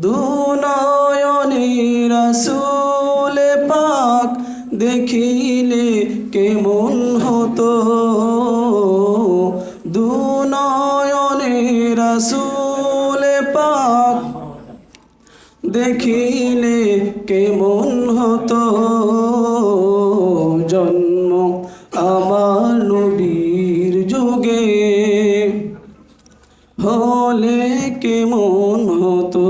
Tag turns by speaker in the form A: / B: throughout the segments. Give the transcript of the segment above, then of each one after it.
A: দুনয়নে রাসূল পাক দেখিলে কেমন হতো? দুনয়নে রাসূল পাক দেখিলে কেমন হতো? জন্ম আমার নবীর হলে কেমন হতো?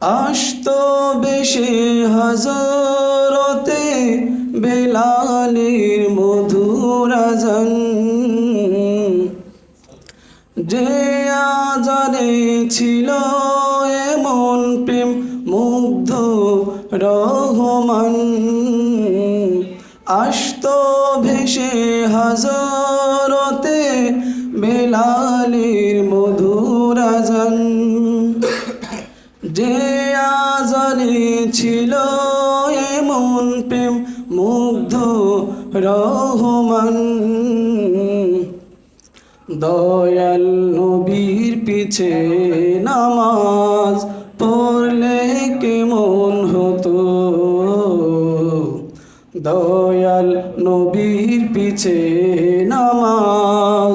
A: আসত বেশে হজরতে বেলালের মধুরাজন যে আজারে ছিল এমন প্রেম মুগ্ধ রহমান। আসত ভেসে হাজরতে বেলালের মধুরাজন যে আজারে ছিল এমন প্রেম মুগ্ধ রহমান। দয়াল নবীর পিছে নামাজ পড়লে কেমন হতো? দয়াল নবীর পিছে নামাজ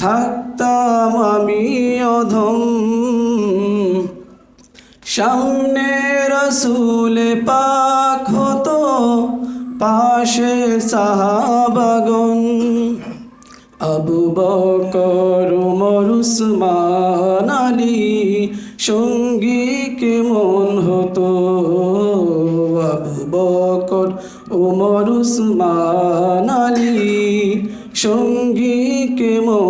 A: থাকতাম আমি অধম। সামনে রসুলে পাক হতো, পাশে সাহাবাগন আবু বকর, উমর, উসমান, আলী সঙ্গী কেমন হতো? আবু বকর, উমর, উসমান, আলী সঙ্গী কেমন